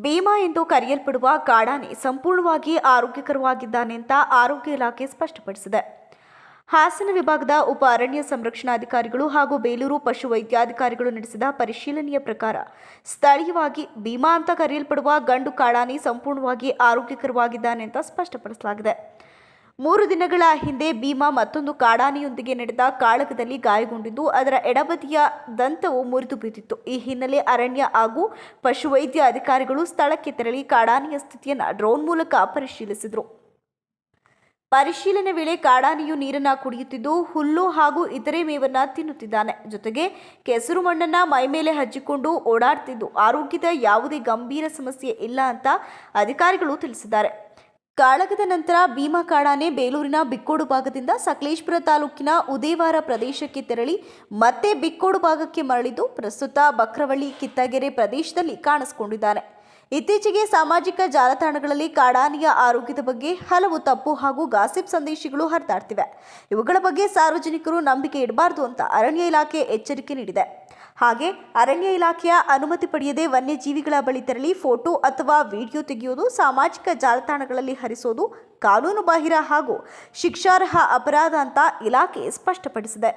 ಭೀಮಾ ಎಂದು ಕರೆಯಲ್ಪಡುವ ಕಾಡಾನೆ ಸಂಪೂರ್ಣವಾಗಿ ಆರೋಗ್ಯಕರವಾಗಿದ್ದಾನೆ ಅಂತ ಆರೋಗ್ಯ ಇಲಾಖೆ ಸ್ಪಷ್ಟಪಡಿಸಿದೆ. ಹಾಸನ ವಿಭಾಗದ ಉಪ ಅರಣ್ಯ ಸಂರಕ್ಷಣಾಧಿಕಾರಿಗಳು ಹಾಗೂ ಬೇಲೂರು ಪಶು ವೈದ್ಯಾಧಿಕಾರಿಗಳು ನಡೆಸಿದ ಪರಿಶೀಲನೆಯ ಪ್ರಕಾರ ಸ್ಥಳೀಯವಾಗಿ ಭೀಮಾ ಅಂತ ಕರೆಯಲ್ಪಡುವ ಗಂಡು ಕಾಡಾನೆ ಸಂಪೂರ್ಣವಾಗಿ ಆರೋಗ್ಯಕರವಾಗಿದ್ದಾನೆ ಅಂತ ಸ್ಪಷ್ಟಪಡಿಸಲಾಗಿದೆ. ಮೂರು ದಿನಗಳ ಹಿಂದೆ ಭೀಮಾ ಮತ್ತೊಂದು ಕಾಡಾನೆಯೊಂದಿಗೆ ನಡೆದ ಕಾಳಗದಲ್ಲಿ ಗಾಯಗೊಂಡಿದ್ದು, ಅದರ ಎಡಬದಿಯ ದಂತವು ಮುರಿದು ಬಿದ್ದಿತ್ತು. ಈ ಹಿನ್ನೆಲೆ ಅರಣ್ಯ ಹಾಗೂ ಪಶುವೈದ್ಯ ಅಧಿಕಾರಿಗಳು ಸ್ಥಳಕ್ಕೆ ತೆರಳಿ ಕಾಡಾನೆಯ ಸ್ಥಿತಿಯನ್ನು ಡ್ರೋನ್ ಮೂಲಕ ಪರಿಶೀಲಿಸಿದರು. ಪರಿಶೀಲನೆ ವೇಳೆ ಕಾಡಾನೆಯು ನೀರನ್ನ ಕುಡಿಯುತ್ತಿದ್ದು, ಹುಲ್ಲು ಹಾಗೂ ಇತರೆ ಮೇವನ್ನ ತಿನ್ನುತ್ತಿದ್ದಾನೆ. ಜೊತೆಗೆ ಕೆಸರು ಮಣ್ಣನ್ನ ಮೈಮೇಲೆ ಹಚ್ಚಿಕೊಂಡು ಓಡಾಡ್ತಿದ್ದು. ಆರೋಗ್ಯದ ಯಾವುದೇ ಗಂಭೀರ ಸಮಸ್ಯೆ ಇಲ್ಲ ಅಂತ ಅಧಿಕಾರಿಗಳು ತಿಳಿಸಿದ್ದಾರೆ. ಕಾಳಗದ ನಂತರ ಭೀಮಾ ಕಾಡಾನೆ ಬೇಲೂರಿನ ಬಿಕ್ಕೋಡು ಭಾಗದಿಂದ ಸಕಲೇಶ್ಪುರ ತಾಲೂಕಿನ ಉದೇವಾರ ಪ್ರದೇಶಕ್ಕೆ ತೆರಳಿ ಮತ್ತೆ ಬಿಕ್ಕೋಡು ಭಾಗಕ್ಕೆ ಮರಳಿದ್ದು ಪ್ರಸ್ತುತ ಬಕ್ರವಳ್ಳಿ ಕಿತ್ತಗೆರೆ ಪ್ರದೇಶದಲ್ಲಿ ಕಾಣಿಸಿಕೊಂಡಿದ್ದಾನೆ ಇತ್ತೀಚೆಗೆ ಸಾಮಾಜಿಕ ಜಾಲತಾಣಗಳಲ್ಲಿ ಕಾಡಾನೆಯ ಆರೋಗ್ಯದ ಬಗ್ಗೆ ಹಲವು ತಪ್ಪು ಹಾಗೂ ಗಾಸಿಪ್ ಸಂದೇಶಗಳು ಹರಿದಾಡ್ತಿವೆ. ಇವುಗಳ ಬಗ್ಗೆ ಸಾರ್ವಜನಿಕರು ನಂಬಿಕೆ ಇಡಬಾರದು ಅಂತ ಅರಣ್ಯ ಇಲಾಖೆ ಎಚ್ಚರಿಕೆ ನೀಡಿದೆ. ಹಾಗೆ ಅರಣ್ಯ ಇಲಾಖೆಯ ಅನುಮತಿ ಪಡೆಯದೆ ವನ್ಯಜೀವಿಗಳ ಬಳಿ ತೆರಳಿ ಫೋಟೋ ಅಥವಾ ವಿಡಿಯೋ ತೆಗೆಯುವುದು ಸಾಮಾಜಿಕ ಜಾಲತಾಣಗಳಲ್ಲಿ ಹರಿಸೋದು ಕಾನೂನು ಬಾಹಿರ ಹಾಗೂ ಶಿಕ್ಷಾರ್ಹ ಅಪರಾಧ ಅಂತ ಇಲಾಖೆ ಸ್ಪಷ್ಟಪಡಿಸಿದೆ.